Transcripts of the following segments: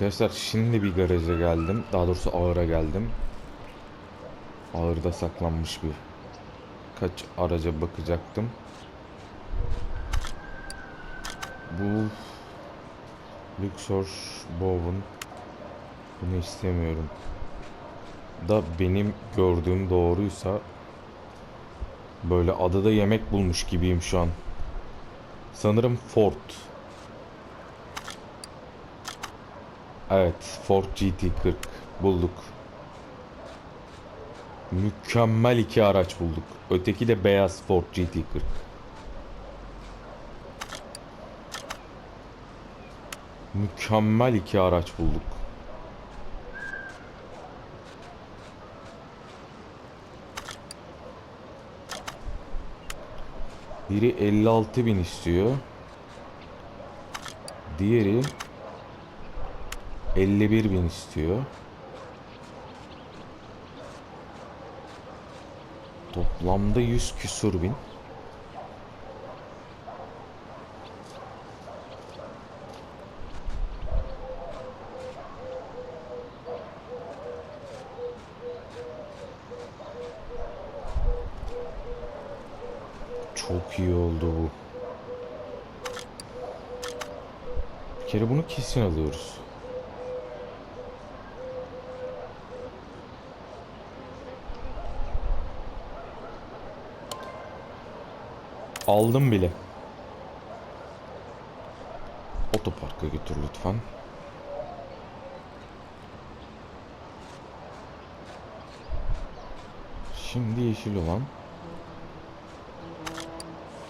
Arkadaşlar şimdi bir garaja geldim. Daha doğrusu ağıra geldim. Ağırda saklanmış bir kaç araca bakacaktım. Bu Luxor Bowen bunu istemiyorum. Da benim gördüğüm doğruysa böyle adada yemek bulmuş gibiyim şu an. Sanırım Ford. Evet, Ford GT40 bulduk. Mükemmel iki araç bulduk. Öteki de beyaz Ford GT40. Mükemmel iki araç bulduk. Biri 56 bin istiyor. Diğeri 51 bin istiyor. Toplamda 100 küsur bin. Çok iyi oldu bu. Bir kere bunu kesin alıyoruz. Aldım bile. Otoparka götür lütfen. Şimdi yeşil olan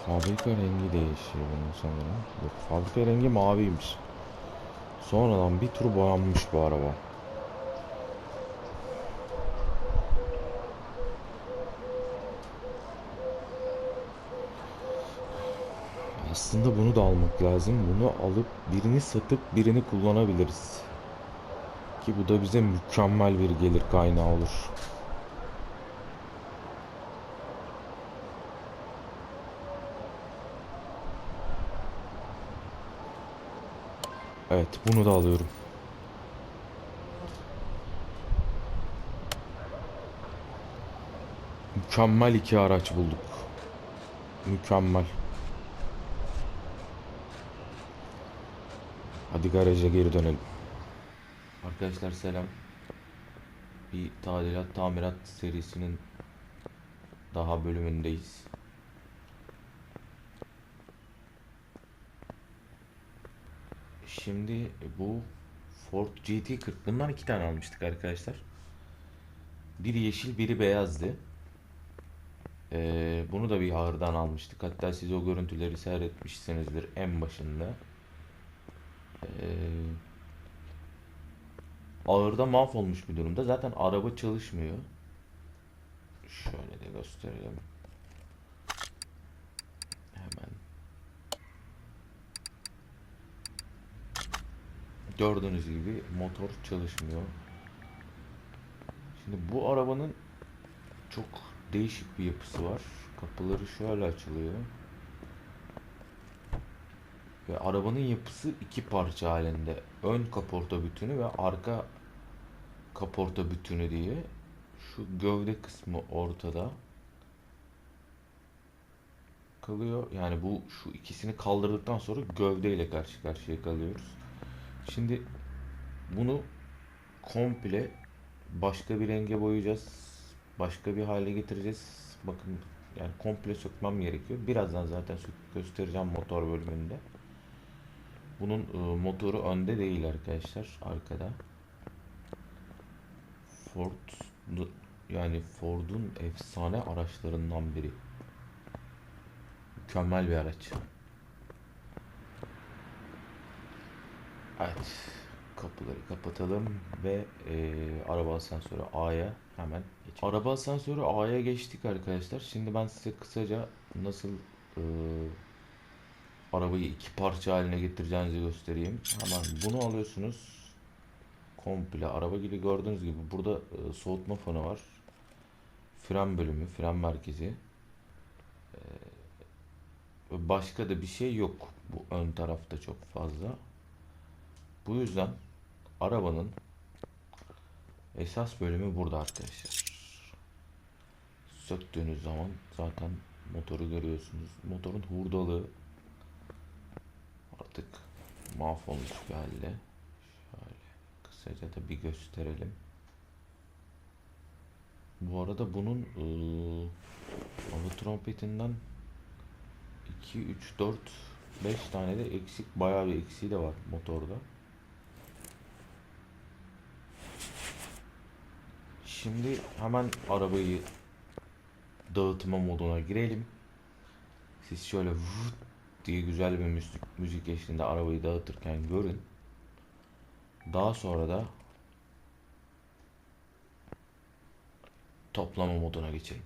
Fabrika rengi değişiyor bunun sanırım. Yok fabrika rengi maviymiş. Sonradan bir tur boyanmış bu araba. Aslında bunu da almak lazım. Bunu alıp birini satıp birini kullanabiliriz. Ki bu da bize mükemmel bir gelir kaynağı olur. Evet, bunu da alıyorum. Mükemmel iki araç bulduk. Mükemmel. Hadi garaja geri dönelim. Arkadaşlar selam. Bir tadilat tamirat serisinin daha bölümündeyiz. Şimdi bu Ford GT40 bundan iki tane almıştık arkadaşlar. Biri yeşil biri beyazdı. Ee, bunu da bir ağırdan almıştık. Hatta siz o görüntüleri seyretmişsinizdir en başında. Ee, ağırda mahvolmuş bir durumda. Zaten araba çalışmıyor. Şöyle de gösterelim. Hemen. Gördüğünüz gibi motor çalışmıyor. Şimdi bu arabanın çok değişik bir yapısı var. Kapıları şöyle açılıyor. Ve arabanın yapısı iki parça halinde. Ön kaporta bütünü ve arka kaporta bütünü diye. Şu gövde kısmı ortada kalıyor. Yani bu şu ikisini kaldırdıktan sonra gövdeyle karşı karşıya kalıyoruz. Şimdi bunu komple başka bir renge boyayacağız. Başka bir hale getireceğiz. Bakın yani komple sökmem gerekiyor. Birazdan zaten göstereceğim motor bölümünde. Bunun e, motoru önde değil arkadaşlar. Arkada. Ford yani Ford'un efsane araçlarından biri. Mükemmel bir araç. Evet. Kapıları kapatalım ve e, araba asansörü A'ya hemen geçelim. Araba asansörü A'ya geçtik arkadaşlar. Şimdi ben size kısaca nasıl e, arabayı iki parça haline getireceğinizi göstereyim. Hemen bunu alıyorsunuz. Komple araba gibi gördüğünüz gibi burada e, soğutma fanı var. Fren bölümü, fren merkezi. E, başka da bir şey yok bu ön tarafta çok fazla. Bu yüzden arabanın esas bölümü burada arkadaşlar. Söktüğünüz zaman zaten motoru görüyorsunuz. Motorun hurdalığı mahvolmuş bir halde. Şöyle kısaca da bir gösterelim. Bu arada bunun ıı, trompetinden 2, 3, 4, 5 tane de eksik bayağı bir eksiği de var motorda. Şimdi hemen arabayı dağıtma moduna girelim. Siz şöyle vıt diye güzel bir müzik, müzik eşliğinde arabayı dağıtırken görün. Daha sonra da toplama moduna geçelim.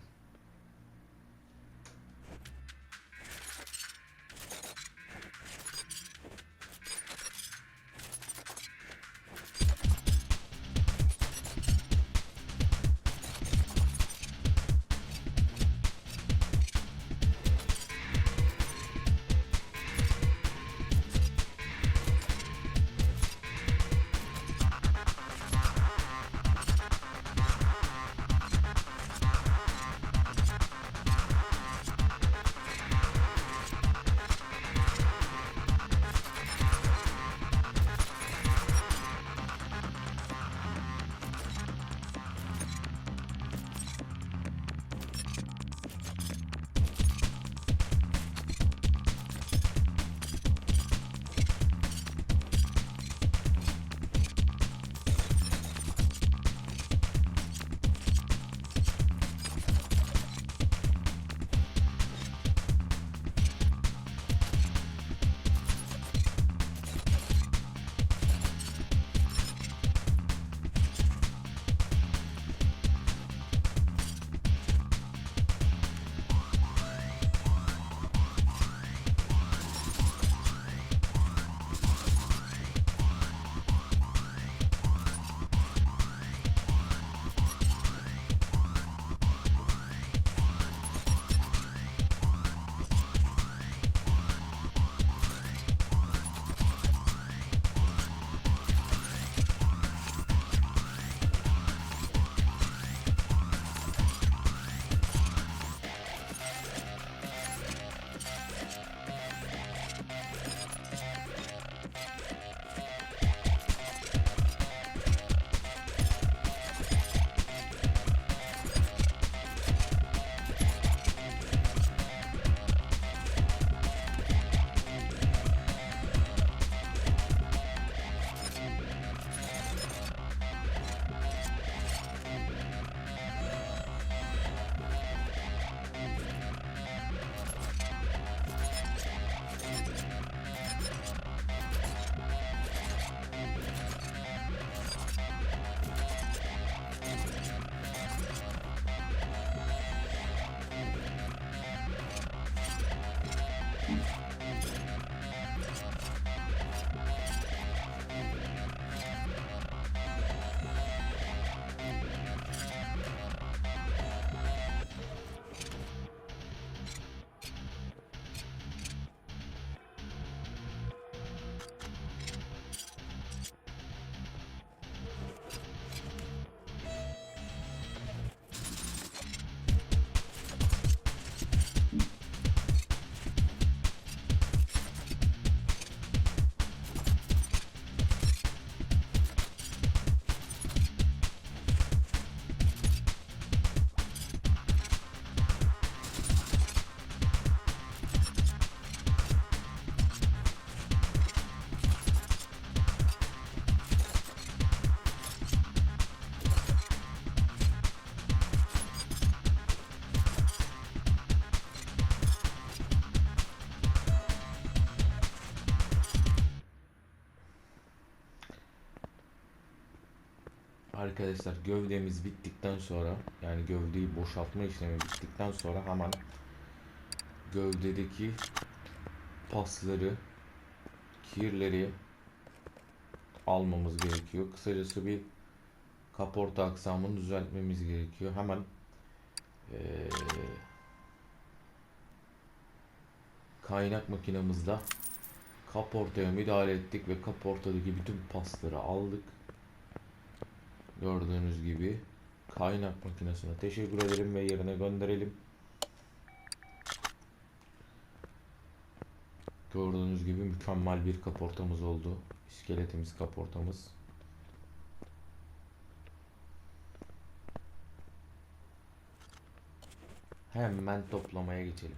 Arkadaşlar gövdemiz bittikten sonra yani gövdeyi boşaltma işlemi bittikten sonra hemen gövdedeki pasları, kirleri almamız gerekiyor. Kısacası bir kaporta aksamını düzeltmemiz gerekiyor. Hemen eee, kaynak makinemizde kaportaya müdahale ettik ve kaportadaki bütün pasları aldık. Gördüğünüz gibi kaynak makinesine teşekkür edelim ve yerine gönderelim. Gördüğünüz gibi mükemmel bir kaportamız oldu. İskeletimiz kaportamız. Hemen toplamaya geçelim.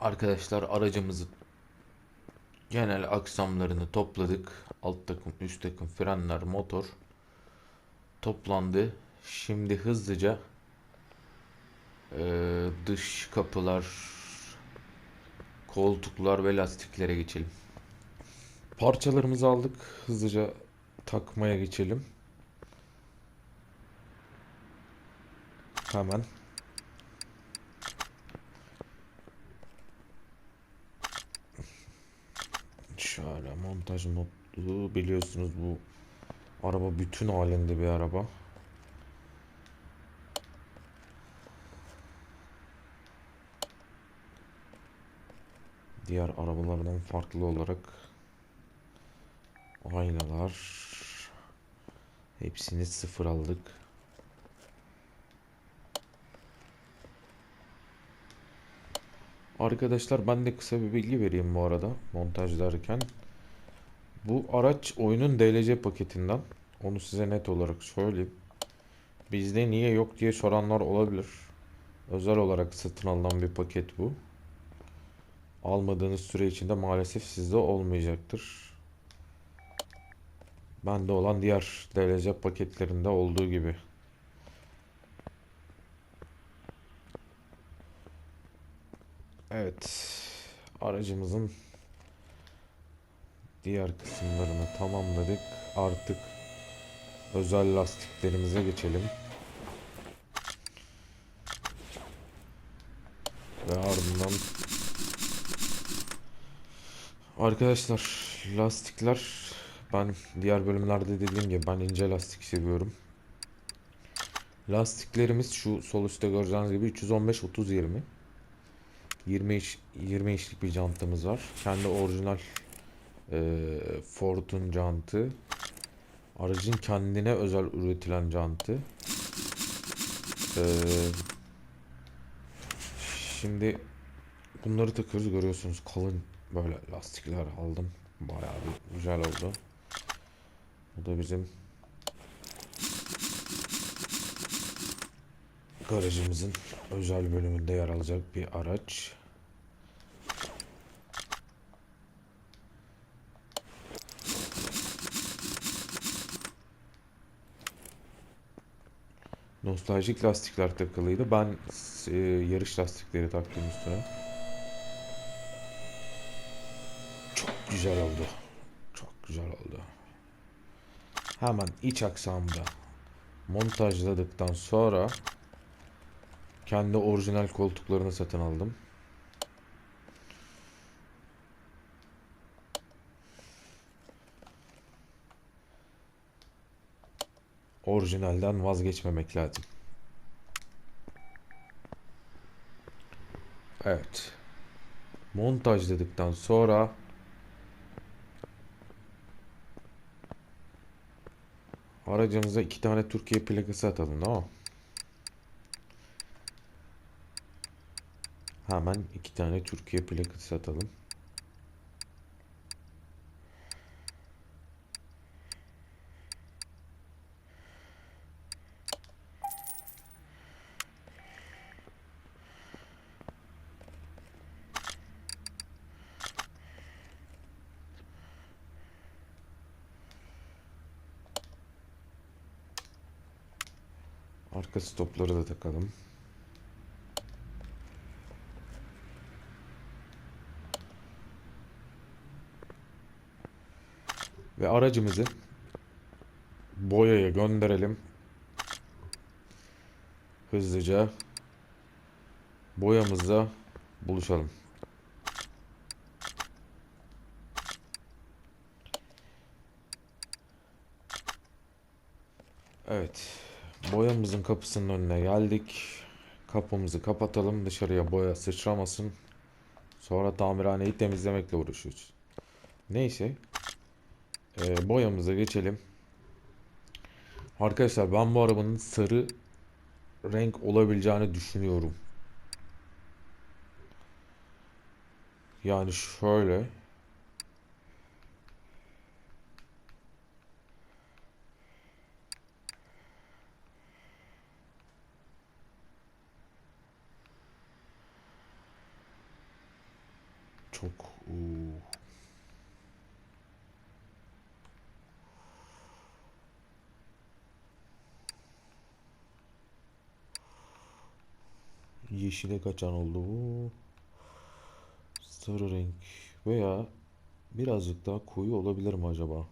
Arkadaşlar aracımızı genel aksamlarını topladık. Alt takım, üst takım, frenler, motor toplandı. Şimdi hızlıca eee, dış kapılar, koltuklar ve lastiklere geçelim. Parçalarımızı aldık. Hızlıca takmaya geçelim. Hemen. Şöyle montaj modu biliyorsunuz bu araba bütün halinde bir araba. Diğer arabalardan farklı olarak aynalar hepsini sıfır aldık. Arkadaşlar ben de kısa bir bilgi vereyim bu arada montajlarken. Bu araç oyunun DLC paketinden. Onu size net olarak söyleyeyim. Bizde niye yok diye soranlar olabilir. Özel olarak satın alınan bir paket bu. Almadığınız süre içinde maalesef sizde olmayacaktır. Bende olan diğer DLC paketlerinde olduğu gibi. Evet. Aracımızın diğer kısımlarını tamamladık. Artık özel lastiklerimize geçelim. Ve ardından Arkadaşlar lastikler ben diğer bölümlerde dediğim gibi ben ince lastik seviyorum. Lastiklerimiz şu sol üstte göreceğiniz gibi 315 30 20. 20 iş, 20 inçlik bir jantımız var. Kendi orijinal e, Ford'un jantı. Aracın kendine özel üretilen jantı. E, şimdi bunları takıyoruz görüyorsunuz kalın böyle lastikler aldım. Bayağı bir güzel oldu. Bu da bizim garajımızın özel bölümünde yer alacak bir araç. Nostaljik lastikler takılıydı. Ben e, yarış lastikleri taktım üstüne. Çok güzel oldu. Çok güzel oldu. Hemen iç aksamda montajladıktan sonra kendi orijinal koltuklarını satın aldım. Orijinalden vazgeçmemek lazım. Evet. Montajladıktan sonra aracımıza iki tane Türkiye plakası atalım mi? Hemen iki tane Türkiye plakası atalım. Arka stopları da takalım. Ve aracımızı boyaya gönderelim. Hızlıca boyamızla buluşalım. Evet. Boyamızın kapısının önüne geldik. Kapımızı kapatalım. Dışarıya boya sıçramasın. Sonra tamirhaneyi temizlemekle uğraşıyoruz. Neyse. Ee, boyamıza geçelim. Arkadaşlar ben bu arabanın sarı renk olabileceğini düşünüyorum. Yani şöyle. çok uu, yeşile kaçan oldu bu. Sarı renk veya birazcık daha koyu olabilir mi acaba?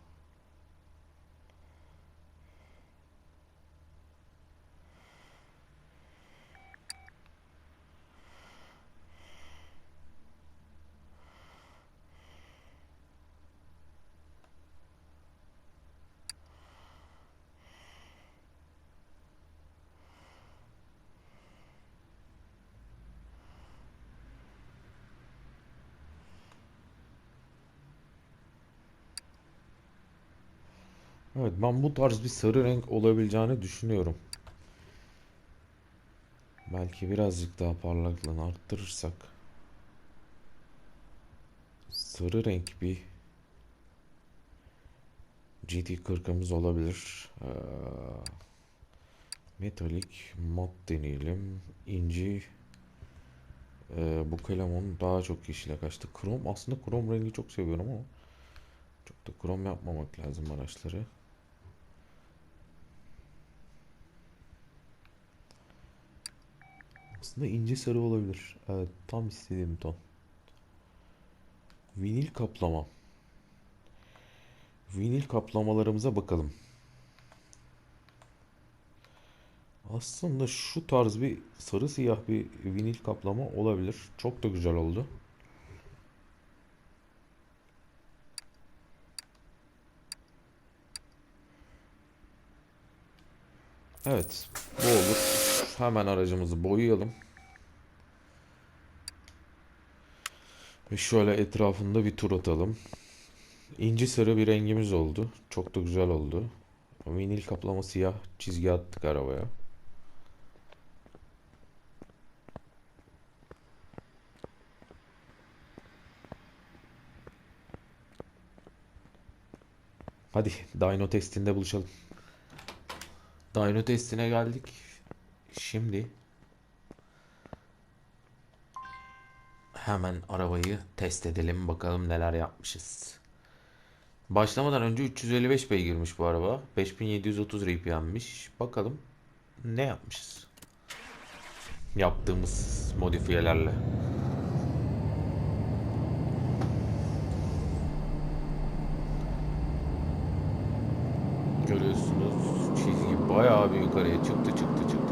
Ben bu tarz bir sarı renk olabileceğini düşünüyorum. Belki birazcık daha parlaklığını arttırırsak sarı renk bir GT40'ımız olabilir. Ee, metalik mat deneyelim. İnci ee, bu kalemon daha çok yeşile kaçtı. Krom aslında krom rengi çok seviyorum ama çok da krom yapmamak lazım araçları. Aslında ince sarı olabilir. Evet, tam istediğim ton. Vinil kaplama. Vinil kaplamalarımıza bakalım. Aslında şu tarz bir sarı siyah bir vinil kaplama olabilir. Çok da güzel oldu. Evet, bu olur. Hemen aracımızı boyayalım. Ve şöyle etrafında bir tur atalım. İnci sarı bir rengimiz oldu. Çok da güzel oldu. Vinil kaplama siyah çizgi attık arabaya. Hadi dyno testinde buluşalım. Dyno testine geldik. Şimdi hemen arabayı test edelim bakalım neler yapmışız. Başlamadan önce 355 beygirmiş bu araba. 5730 RPM'miş. Bakalım ne yapmışız? Yaptığımız modifiyelerle. Görüyorsunuz çizgi bayağı bir yukarıya çıktı çıktı çıktı.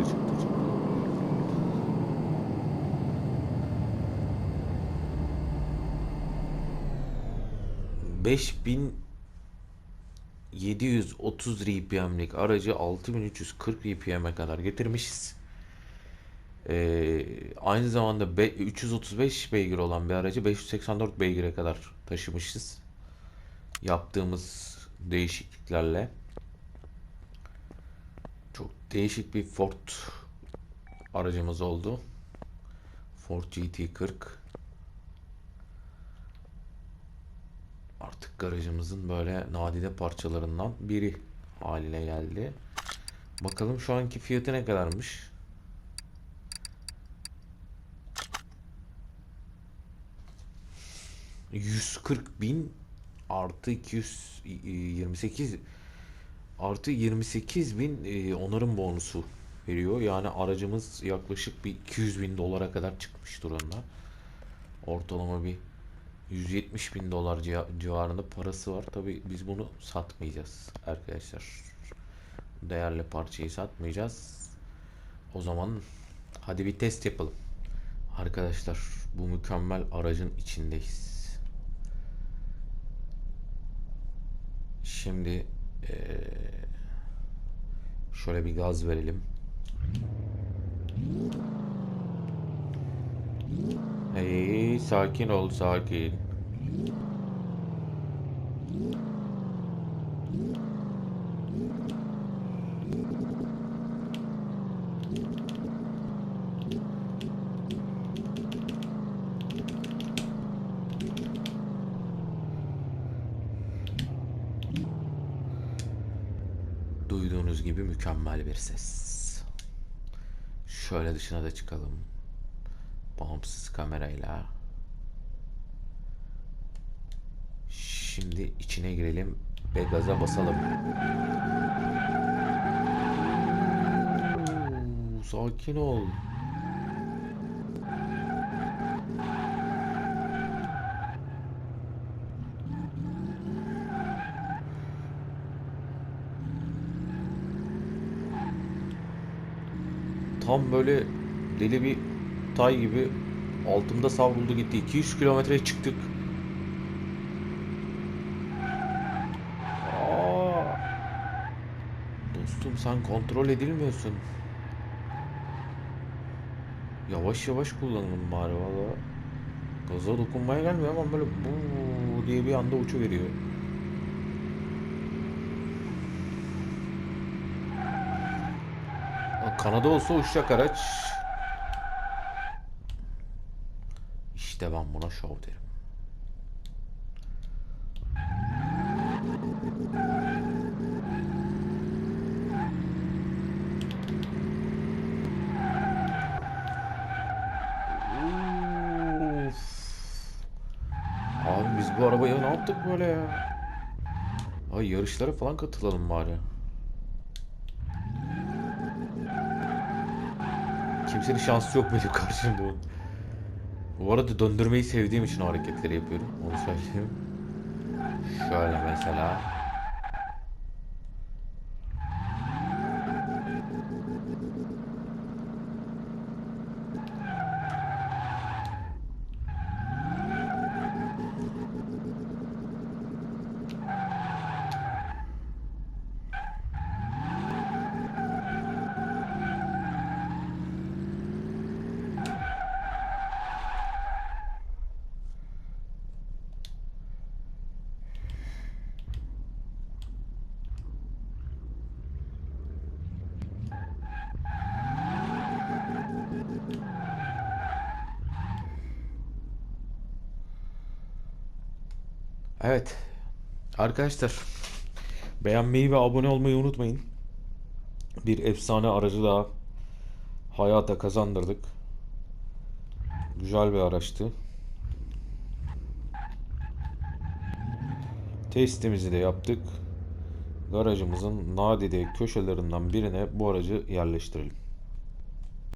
Beş bin 730 RPM'lik aracı 6340 RPM'e kadar getirmişiz. Ee, aynı zamanda be- 335 beygir olan bir aracı 584 beygire kadar taşımışız. Yaptığımız değişikliklerle. Çok değişik bir Ford aracımız oldu. Ford GT40. Artık garajımızın böyle nadide parçalarından biri haline geldi. Bakalım şu anki fiyatı ne kadarmış? ...140 bin artı 228 artı 28 bin e, onarım bonusu veriyor. Yani aracımız yaklaşık bir 200 bin dolara kadar çıkmış durumda. Ortalama bir 170 bin dolar civa- civarında parası var. Tabi biz bunu satmayacağız arkadaşlar. Değerli parçayı satmayacağız. O zaman hadi bir test yapalım. Arkadaşlar bu mükemmel aracın içindeyiz. Şimdi eee, şöyle bir gaz verelim. Hey, sakin ol, sakin. Duyduğunuz gibi mükemmel bir ses. Şöyle dışına da çıkalım. Bağımsız kamerayla. Şimdi içine girelim ve gaza basalım. Sakin ol. Tam böyle deli bir tay gibi altımda savruldu gitti. 200 kilometreye çıktık. Aa! Dostum sen kontrol edilmiyorsun. Yavaş yavaş kullanalım bari valla. Gaza dokunmaya gelmiyor ama böyle bu diye bir anda uçu. Kanada olsa uçacak araç. İşte ben buna şov derim. Abi biz bu arabaya ne yaptık böyle ya? Ay yarışlara falan katılalım bari. Kimsenin şansı yok benim karşımda. Bu arada döndürmeyi sevdiğim için hareketleri yapıyorum. Onu söyleyeyim. Şöyle mesela. Evet. Arkadaşlar beğenmeyi ve abone olmayı unutmayın. Bir efsane aracı daha hayata kazandırdık. Güzel bir araçtı. Testimizi de yaptık. Garajımızın nadide köşelerinden birine bu aracı yerleştirelim.